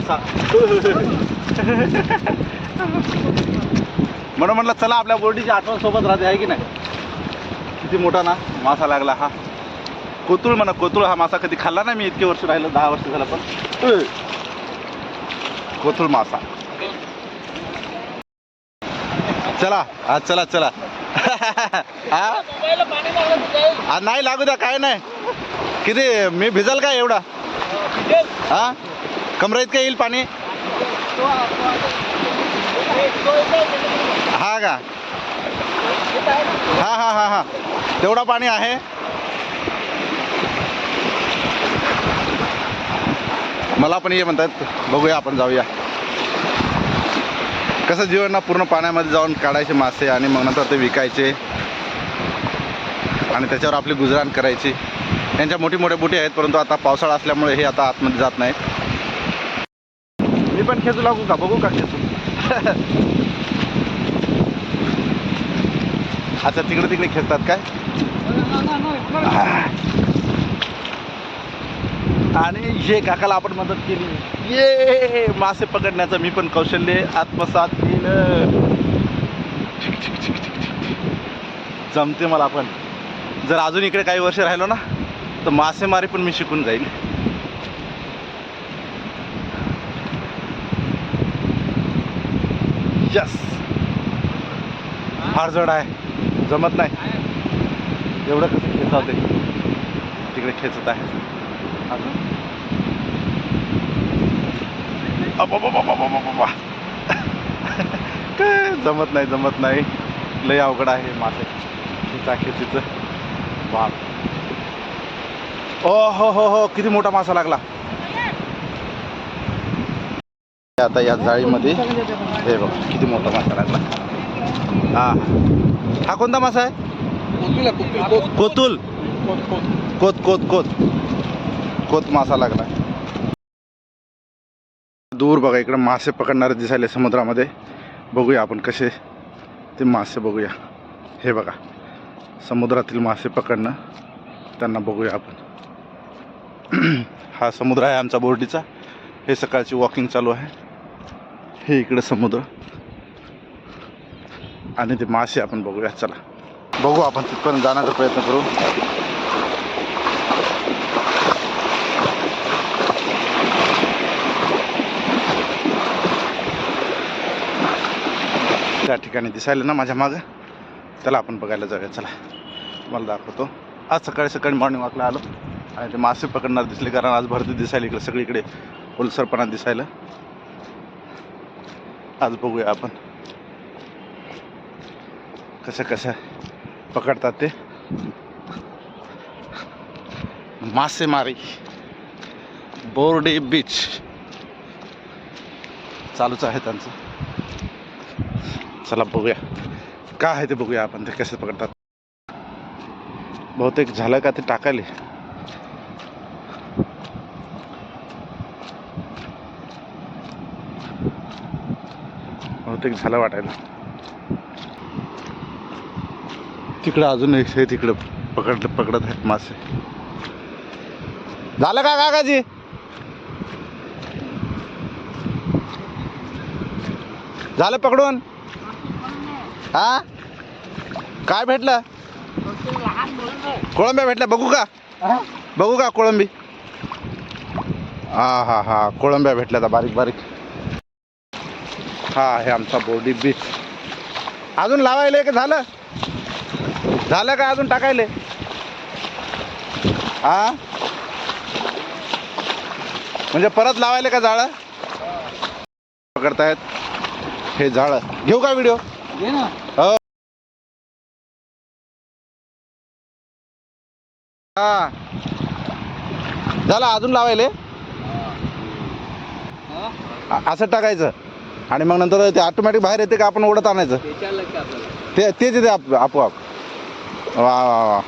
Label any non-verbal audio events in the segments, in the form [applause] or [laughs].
मासा म्हणून म्हटलं चला आपल्या बोर्डीची आठवण सोबत राहते आहे की नाही? किती मोठा ना मासा लागला हा. कोतुळ म्हणा कोतुळ हा मासा कधी खाल्ला नाही मी इतके वर्ष राहिलं दहा वर्ष झालं पण. कोतुळ मासा. चला हा चला चला. [laughs] हा नाही लागू द्या काय नाही. किती मी भिजल का एवढा? हा? कमरा इतकं येईल पाणी? हा का? हा हा हा हा. तेवढा पाणी आहे. मला पण ये म्हणतात बघूया आपण जाऊया. कसं जीवन ना पूर्ण पाण्यामध्ये जाऊन काढायचे मासे आणि मग नंतर ते विकायचे आणि त्याच्यावर आपली गुजराण करायची. यांच्या मोठी मोठे बोटी आहेत परंतु आता पावसाळा असल्यामुळे हे आता आतमध्ये जात नाहीत. मी पण खेचू लागू का बघू का खेचू अच्छा तिकडे तिकडे खेचतात काय आणि हे काकाला आपण मदत केली ये मासे पकडण्याचं मी पण कौशल्य आत्मसात केलं जमते मला पण जर अजून इकडे काही वर्ष राहिलो ना तर मासेमारी पण मी शिकून जाईल यस फार जड आहे. जमत नाही. एवढं कसं खेचवते तिकडे खेचत आहे. अजून? काय [laughs] जमत नाही जमत नाही. लय अवघड आहे मासे. खेचा खिचीचं. बाप ओ हो हो हो. किती मोठा मासा लागला. आता या जाळीमध्ये. हे बघ किती मोठा मासा लागला. हा हा. कोणता मासा आहे? कोतुल. कोत कोत कोत. कोत मासा लागला. दूर बघा इकडं मासे पकडणारे दिसायले समुद्रामध्ये. बघूया आपण कसे ते मासे बघूया. हे बघा समुद्रातील मासे पकडणं. त्यांना बघूया आपण. [clears throat] हा समुद्र आहे आमचा बोर्डीचा. हे सकाळची वॉकिंग चालू आहे. हे इकडं समुद्र. आणि ते मासे आपण बघूया चला. बघू आपण तिथपर्यंत जाण्याचा प्रयत्न करू. त्या ठिकाणी दिसायला ना माझ्या मागं. त्याला आपण बघायला जाऊया चला. तुम्हाला दाखवतो. आज सकाळी सकाळी मॉर्निंग वॉकला आलो. आणि ते मासे पकडणार दिसले कारण आज भरती दिसायला इकडे सगळीकडे ओलसरपणा दिसायला. आज बघूया आपण. कसं कसं पकडतात ते. मासेमारी. बोर्डे बीच. चालूच आहे त्यांचं. चला बघूया. काय आहे ते बघूया आपण ते कसे पकडतात. बहुतेक झालं का ते टाकायले. बहुतेक झालं वाटायला. तिकडं अजून एक तिकडं पकड पकडत आहेत मासे. झालं का काकाजी? झालं पकडून? हा? काय भेटलं? कोळंब्या भेटल्या. बघू का? बघू का कोळंबी? हा हा हा. कोळंब्या भेटल्या बारीक बारीक. हा आहे आमचा बोर्डी बीच अजून लावायला का झालं? झालं का अजून टाकायले? हा म्हणजे परत लावायले का जाळं पकडतायत हे जाळं घेऊ का व्हिडिओ हो. हा. झालं अजून लावायले? असं टाकायचं. आणि मग नंतर ते ऑटोमॅटिक बाहेर येते का आपण ओढत आणायचं? ते तेच येते आप आपोआप. वा वा वा.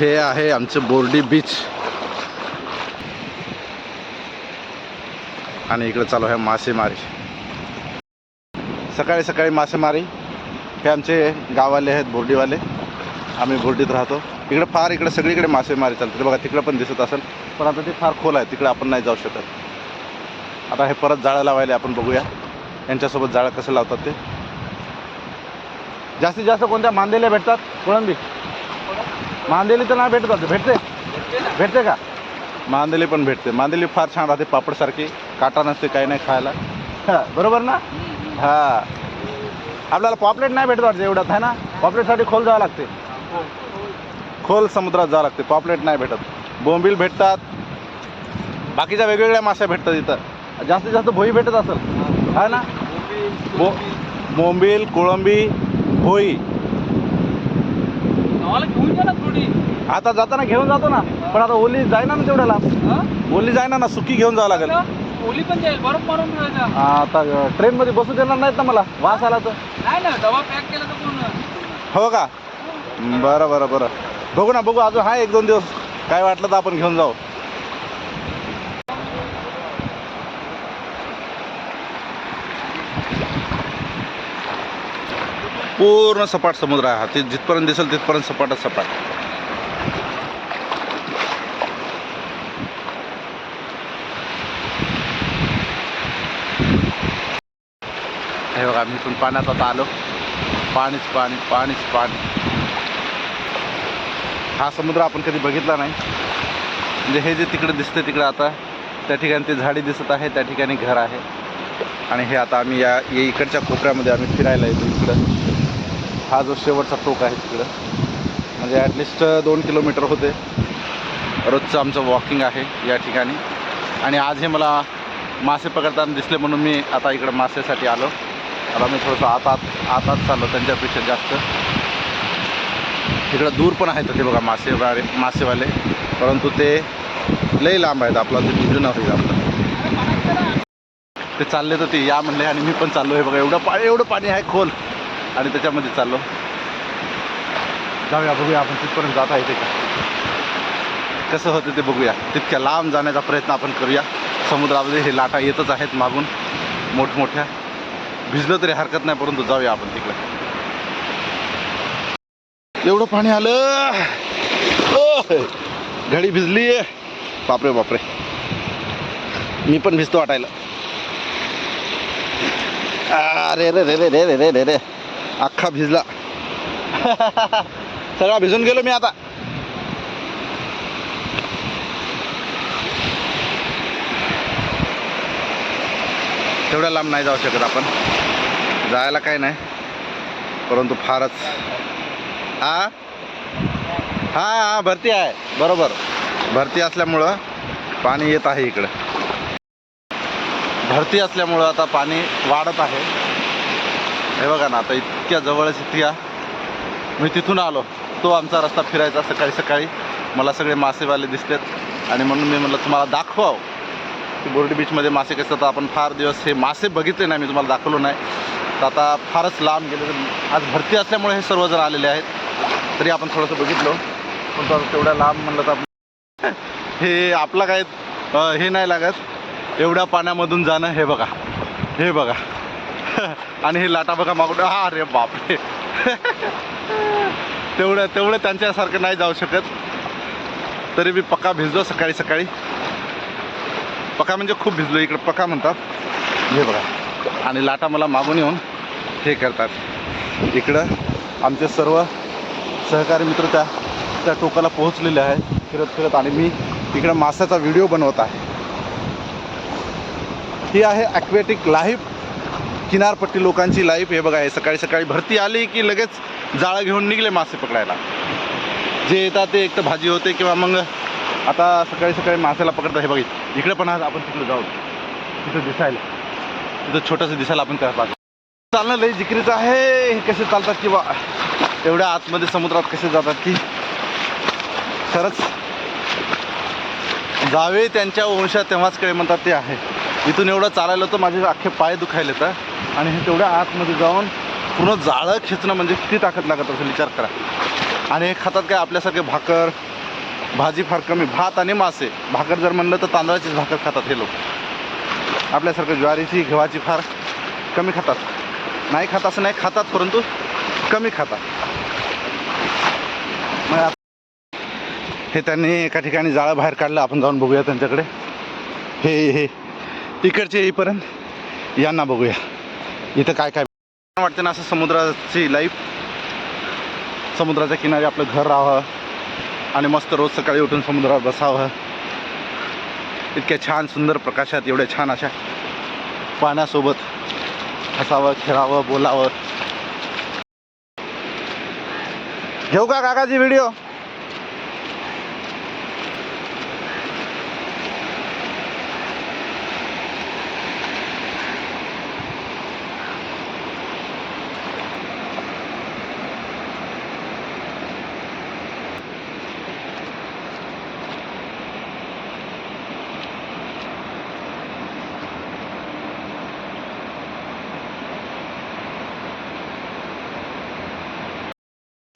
हे आहे आमचं बोर्डी बीच. आणि इकडे चालू आहे मासेमारी. सकाळी सकाळी मासेमारी. हे आमचे गाववाले आहेत बोर्डीवाले. आम्ही बोर्डीत राहतो. इकडं फार इकडे सगळीकडे मासेमारी चालते बघा तिकडं पण दिसत असेल पण आता ते फार खोल आहे. तिकडं आपण नाही जाऊ शकत. आता हे परत जाळं लावायला आपण बघूया. यांच्यासोबत जाळं कसं लावतात ते. जास्तीत जास्त कोणत्या मांदेल्या भेटतात? कोळंबी. मांदेली तर नाही भेटत भेटते. भेटते का? मांदेली पण भेटते. मांदेली फार छान राहते पापडसारखी. काटा नसते काही नाही खायला. बरोबर ना? हा. आपल्याला पॉपलेट नाही भेटत वाटतं एवढ्यात आहे ना? पॉपलेटसाठी खोल जावं लागते. खोल समुद्रात जावं लागते. पॉपलेट नाही भेटत. बोंबील भेटतात. बाकीच्या वेगवेगळ्या माश्या भेटतात इथं. जास्तीत जास्त भोई भेटत असेल. आहे ना? बो बोंबील कोळंबी भोई. आता जाताना घेऊन जातो ना. पण आता ओली जाईना ना तेवढ्याला. हा? ओली जाईना ना सुकी घेऊन जावं लागेल. ओली पण जाईल. बरफ मारून आता ट्रेनमध्ये बसू देणार नाहीत ना मला. वास आला तर. नाही ना डबा पॅक केला तर पूर्ण हो का? बरं बरं बरं. बघू ना बघू अजून हा एक दोन दिवस काय वाटलं तर आपण घेऊन जाऊ. पूर्ण सपाट समुद्र आहे हा. ते जिथपर्यंत दिसेल तिथपर्यंत सपाटच सपाट. हे बघा मी पण पाण्यात आता आलो. पाणीच पाणी पाणीच पाणी. हा समुद्र आपण कधी बघितला नाही. म्हणजे हे जे तिकडे दिसतं तिकडं आता त्या ठिकाणी ते झाडी दिसत आहे त्या ठिकाणी घर आहे. आणि हे आता आम्ही या इकडच्या कोपऱ्यामध्ये आम्ही फिरायला येतो इकडं. हा जो शेवटचा टोक आहे तिकडं. म्हणजे ॲटलिस्ट दोन किलोमीटर होते. रोजचं आमचं वॉकिंग आहे या ठिकाणी. आणि आज हे मला मासे पकडताना दिसले म्हणून मी आता इकडं मासेसाठी आलो. आता मी थोडंसं आत आत चाललो त्यांच्यापेक्षा जास्त. तिकडं दूर पण आहेत ते बघा मासेवाले मासेवाले. परंतु ते लई लांब आहेत आपला ते निघून होईल आपलं. ते चालले तर ते या म्हणले आणि मी पण चाललो आहे बघा. एवढं पाणी एवढं पाणी आहे खोल. आणि त्याच्यामध्ये चाललो. जाऊया बघूया आपण तिथपर्यंत जात आहे का? कसं होतं ते बघूया. तितक्या लांब जाण्याचा प्रयत्न आपण करूया. समुद्रामध्ये हे लाटा येतच आहेत मागून. मोठमोठ्या. भिजलं तरी हरकत नाही परंतु जाऊया आपण तिकडे. एवढं पाणी आलं. घडी भिजली. बापरे बापरे. मी पण भिजतो वाटायला. अरे रे रे रे रे रे रे रे रे. अख्खा भिजला. [laughs] सगळा भिजून गेलो मी आता. तेवढ्या लांब नाही जाऊ शकत आपण. जायला काही नाही. परंतु फारच हा? हा हा भरती आहे. बरोबर. भरती असल्यामुळं पाणी येत आहे इकडं. भरती असल्यामुळं आता पाणी वाढत आहे. हे बघा ना आता इतक्या जवळच इतक्या मी तिथून आलो. तो आमचा रस्ता फिरायचा सकाळी सकाळी. मला सगळे मासेवाले दिसलेत. आणि म्हणून मी म्हटलं तुम्हाला दाखवाव. की बोर्डी बीचमध्ये मासे कसे तर आपण फार दिवस हे मासे बघितले नाही. मी तुम्हाला दाखवलो नाही. तर आता फारच लांब गेले. आज भरती असल्यामुळे हे सर्वजण आलेले आहेत. तरी आपण थोडंसं बघितलो. पण तो तेवढ्या लांब म्हणलं तर आपण [laughs] हे आपला काय हे नाही लागत. एवढ्या पाण्यामधून जाणं हे बघा. हे बघा. [laughs] आणि हे लाटा बघा मागून. हा अरे बापरे. [laughs] तेवढं तेवढं त्यांच्यासारखं नाही जाऊ शकत. तरी मी पक्का भिजलो सकाळी सकाळी. पका म्हणजे खूप भिजलो इकडं. पका म्हणतात. हे बघा. आणि लाटा मला मागून येऊन हे करतात. इकडं आमचे सर्व सहकारी मित्र त्या त्या टोकाला पोहोचलेले आहे फिरत फिरत आणि मी इकडं माशाचा व्हिडिओ बनवत आहे. ही आहे ॲक्वेटिक लाईफ किनारपट्टी लोकांची लाईफ हे बघा हे सकाळी सकाळी भरती आली की लगेच जाळं घेऊन निघले मासे पकडायला. जे येतात ते एक तर भाजी होते किंवा मग आता सकाळी सकाळी मासेला पकडतात. हे बघित इकडे पण आज आपण तिकडे जाऊ. तिथं दिसायला. तिथं छोटंसं दिसायला आपण त्या पाहतो चालणं लई जिकरीचं आहे. हे कसे चालतात किंवा एवढ्या आतमध्ये समुद्रात कसे जातात की खरंच जावे त्यांच्या वंशात तेव्हाच काय म्हणतात ते आहे. इथून एवढं चालायला होतं माझे अख्खे पाय दुखायले तर. आणि हे तेवढ्या आतमध्ये जाऊन पूर्ण जाळं खेचणं म्हणजे किती ताकद लागत असेल विचार करा. आणि हे खातात काय आपल्यासारखे भाकर भाजी फार कमी भात आणि मासे. भाकर जर म्हणलं तर तांदळाचीच भाकर खातात हे लोक. आपल्यासारखं ज्वारीची गव्हाची फार कमी खातात. नाही खात असं नाही खातात परंतु कमी खातात. मग हे त्यांनी एका ठिकाणी जाळं बाहेर काढलं. आपण जाऊन बघूया त्यांच्याकडे. हे हे. इकडचे येईपर्यंत यांना बघूया. इथं काय काय वाटतं ना असं समुद्राची लाईफ समुद्राच्या किनारी आपलं घर राहावं. आणि मस्त रोज सकाळी उठून समुद्रावर बसावं. इतक्या छान सुंदर प्रकाशात एवढ्या छान अशा पाण्यासोबत हसावं खेळावं बोलावं. घेऊ का काकाची व्हिडिओ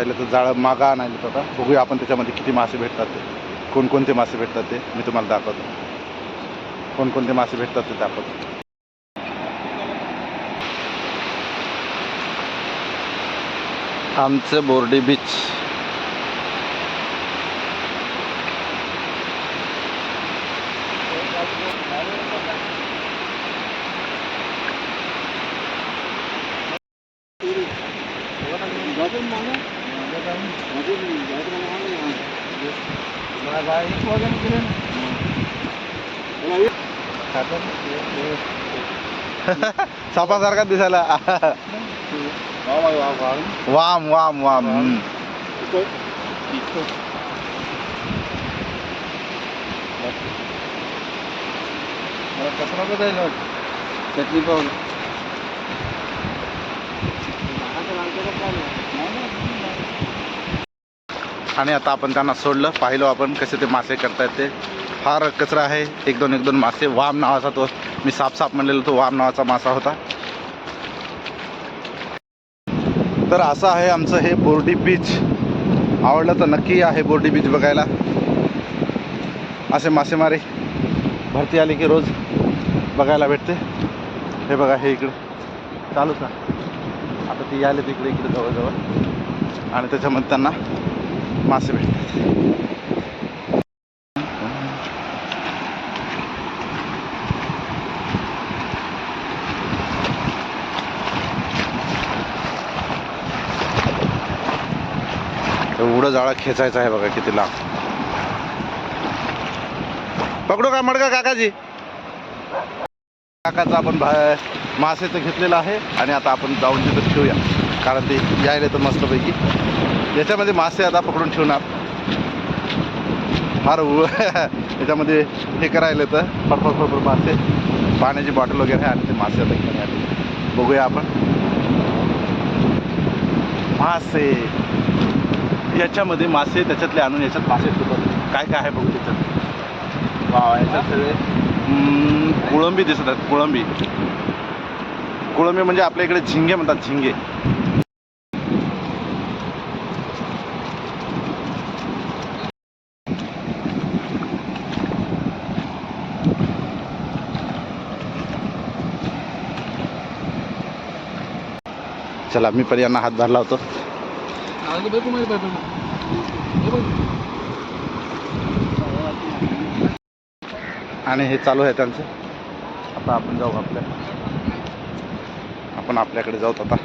पहिलं तर जाळं मागा आणायला आता बघूया आपण त्याच्यामध्ये किती मासे भेटतात ते. कोणकोणते मासे भेटतात ते मी तुम्हाला दाखवतो. कोणकोणते मासे भेटतात ते दाखवतो. आमचं बोर्डी बीच सापासारखा दिसायला वाम वाम वाम हम्म. चटणी पाहून आणि आता आपण त्यांना सोडलं. पाहिलं आपण कसे ते मासे करतायत ते. फार कचरा आहे. एक दोन एक दोन मासे. वाम नावाचा तो मी साफसाफ साप म्हणलेलो तो वाम नावाचा मासा होता. तर असं आहे आमचं हे बोर्डी बीच. आवडलं तर नक्की आहे बोर्डी बीच बघायला. असे मासेमारी भरती आली की रोज बघायला भेटते. हे बघा हे इकडं. चालूच ना. आता ती आले तिकडे इकडे जवळजवळ. आणि त्याच्यामध्ये त्यांना मासे भेटतात. एवढं जाळा खेचायचं आहे बघा किती लांब. पकडू का मडका काकाजी? काकाचा आपण भा मासे तर घेतलेला आहे आणि आता आपण जाऊन तिथं ठेवूया. कारण ते यायला तर मस्तपैकी. याच्यामध्ये मासे आता पकडून ठेवणार. फार उ- [laughs] याच्यामध्ये हे करायला तर फडफड फडफड मासे. पाण्याची बॉटल वगैरे आहे आणि ते मासे आता घेऊन आले. बघूया आपण. मासे. याच्यामध्ये मासे त्याच्यातले आणून याच्यात मासे ठेवतात. काय काय आहे बघू त्याच्यात? वा याच्यात सगळे कोळंबी दिसत आहेत कोळंबी. कोळंबी म्हणजे आपल्या इकडे झिंगे म्हणतात झिंगे. चला मी पण यांना बघू माझ्या पाहिजे आणि हे चालू आहे त्यांचं. आता आपण जाऊ आपल्या. आपण आपल्याकडे जाऊ आता.